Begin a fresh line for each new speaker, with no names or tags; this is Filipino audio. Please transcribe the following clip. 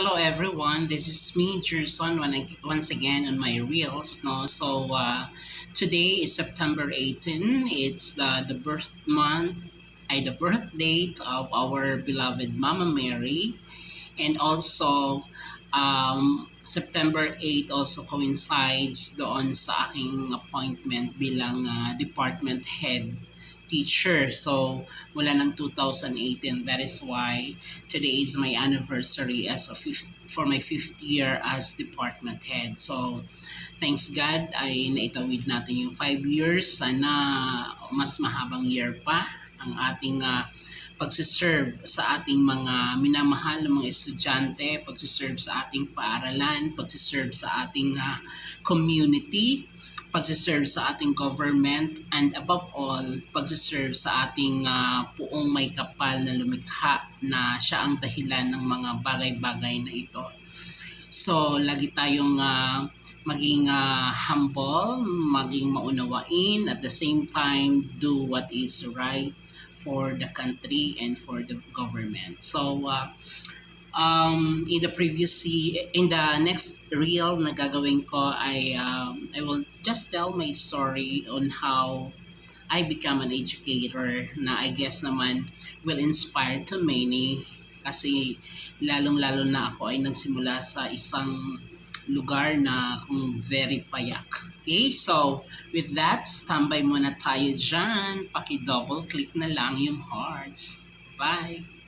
Hello everyone, this is me, Jerson, once again on my reels. No, so uh, today is September 18. It's the the birth month, ay the birth date of our beloved Mama Mary, and also um, September 8 also coincides doon sa aking appointment bilang uh, department head teacher. So, mula ng 2018, that is why today is my anniversary as a fifth, for my fifth year as department head. So, thanks God ay naitawid natin yung five years. Sana mas mahabang year pa ang ating uh, pagsiserve sa ating mga minamahal na mga estudyante, pagsiserve sa ating paaralan, pagsiserve sa ating uh, community, pagsiserve sa ating government, and above all, pagsiserve sa ating uh, puong may kapal na lumikha na siya ang dahilan ng mga bagay-bagay na ito. So, lagi tayong uh, maging uh, humble, maging maunawain, at the same time, do what is right for the country and for the government. So, uh, um, in the previous in the next reel na gagawin ko I um, I will just tell my story on how I become an educator na I guess naman will inspire to many kasi lalong-lalo na ako ay nagsimula sa isang lugar na kung very payak. Okay, so with that, standby muna tayo dyan. Paki-double click na lang yung hearts. Bye!